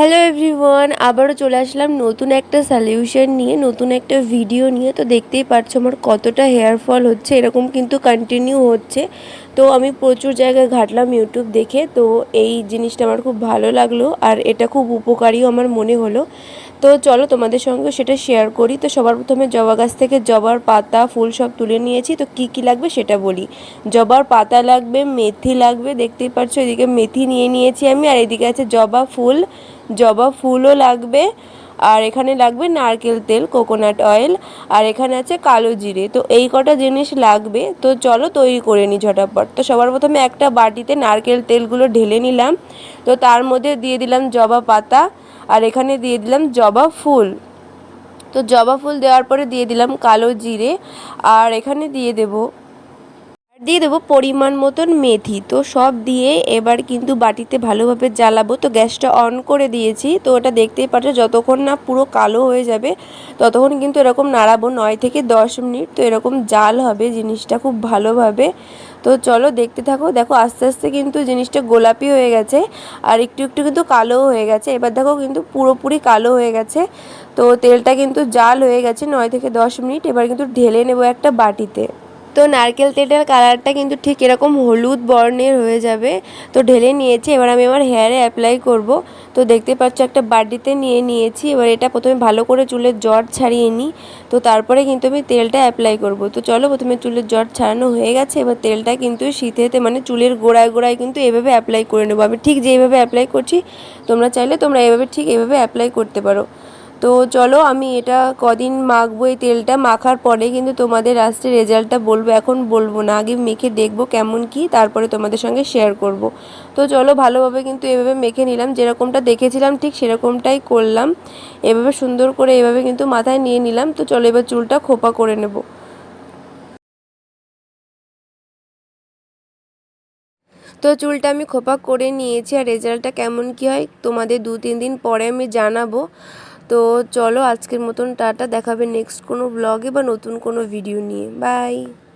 Hello everyone আবারও চলে আসলাম নতুন একটা সলিউশন নিয়ে, নতুন একটা ভিডিও নিয়ে। তো দেখতেই পারছ আমার কতটা হেয়ার ফল হচ্ছে, এরকম কিন্তু কন্টিনিউ হচ্ছে। তো আমি প্রচুর জায়গায় ঘাটলাম ইউটিউব দেখে, তো এই জিনিসটা আমার খুব ভালো লাগল আর এটা খুব উপকারীও আমার মনে হলো। তো চলো তোমাদের সঙ্গে সেটা শেয়ার করি। তো সবার প্রথমে জবা গাছ থেকে জবার পাতা, ফুল সব তুলে নিয়েছি। তো কি কি লাগবে সেটা বলি। জবার পাতা লাগবে, মেথি লাগবে, দেখতেই পাচ্ছ এদিকে মেথি নিয়ে নিয়েছি আমি। আর এদিকে আছে জবা ফুল, জবা ফুলও লাগবে। আর এখানে লাগবে নারকেল তেল, কোকোনাট অয়েল, আর এখানে আছে কালো জিরে। তো এই কটা জিনিস লাগবে। তো চলো তৈরি করে নিই ঝটাপট। তো সবার প্রথমে একটা বাটিতে নারকেল তেলগুলো ঢেলে নিলাম। তো তার মধ্যে দিয়ে দিলাম জবা পাতা, আর এখানে দিয়ে দিলাম জবা ফুল। তো জবা ফুল দেওয়ার পরে দিয়ে দিলাম কালো জিরে, আর এখানে দিয়ে দেবো দিয়ে দেবো পরিমাণ মতন মেথি। তো সব দিয়ে এবার কিন্তু বাটিতে ভালোভাবে জ্বালাবো। তো গ্যাসটা অন করে দিয়েছি। তো ওটা দেখতেই পাচ্ছ, যতক্ষণ না পুরো কালো হয়ে যাবে, ততক্ষণ কিন্তু এরকম নাড়াবো নয় থেকে দশ মিনিট। তো এরকম জাল হবে জিনিসটা খুব ভালোভাবে। তো চলো দেখতে থাকো। দেখো আস্তে আস্তে কিন্তু জিনিসটা গোলাপি হয়ে গেছে আর একটু একটু কিন্তু কালোও হয়ে গেছে। এবার দেখো কিন্তু পুরোপুরি কালো হয়ে গেছে। তো তেলটা কিন্তু জাল হয়ে গেছে নয় থেকে দশ মিনিট। এবার কিন্তু ঢেলে নেব একটা বাটিতে। তো নারকেল তেলের কালারটা কিন্তু ঠিক এরকম হলুদ বর্ণের হয়ে যাবে। তো ঢেলে নিয়েছি, এবার আমি আমার হেয়ারে অ্যাপ্লাই করব। তো দেখতে পাচ্ছ একটা বাটিতে নিয়ে নিয়েছি, এবার এটা প্রথমে ভালো করে চুলের জট ছাড়িয়ে নিই তো তারপরে কিন্তু আমি তেলটা অ্যাপ্লাই করব। তো চলো প্রথমে চুলের জট ছাড়ানো হয়ে গেছে, এবার তেলটা কিন্তু শীতেতে মানে চুলের গোড়ায় গোড়ায় কিন্তু এভাবে অ্যাপ্লাই করে নেব। আমি ঠিক যেভাবে অ্যাপ্লাই করছি, তোমরা চাইলে তোমরা এভাবে ঠিক এভাবে অ্যাপ্লাই করতে পারো। তো চলো আমি এটা কদিন মাখবো এই তেলটা। মাখার পরে কিন্তু তোমাদের লাস্টে রেজাল্টটা বলব। এখন বলব না, আগে মেখে দেখব কেমন কি, তারপরে তোমাদের সঙ্গে শেয়ার করব। তো চলো ভালোভাবে কিন্তু এভাবে মেখে নিলাম। যেরকমটা দেখেছিলাম ঠিক সেরকমটাই করলাম। এভাবে সুন্দর করে এভাবে কিন্তু মাথায় নিয়ে নিলাম। তো চলো এবার চুলটা খোপা করে নেব। তো চুলটা আমি খোপা করে নিয়েছি। আর রেজাল্টটা কেমন কি হয় তোমাদের দু তিন দিন পরে আমি জানাব। তো চলো আজকের মতন টাটা, দেখাবে নেক্সট কোনো ব্লগে বা নতুন কোনো ভিডিও নিয়ে। বাই